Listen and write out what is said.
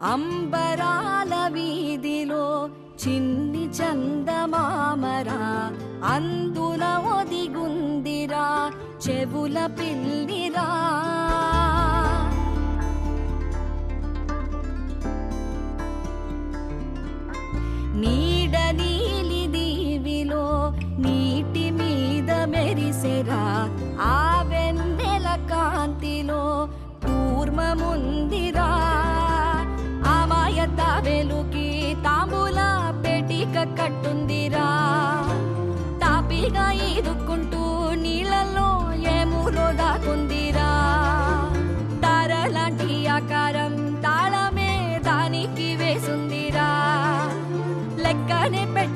అంబరాల వీధిలో చిన్ని చందమామరా అందున ఒదిగుందిరా చెవుల పిల్లిరా. నీడ నీలి దీవిలో నీటి మీద మెరిసెరా ఆ వెన్నెల కాంతిలో కూర్మముందిరా. తాపిగా ఈదుక్కుంటూ నీళ్ళల్లో ఏమూలో దాకుందిరా తారలాంటి ఆకారం తాళమే దానికి వేసుందిరా. లెక్కనే పెట్టి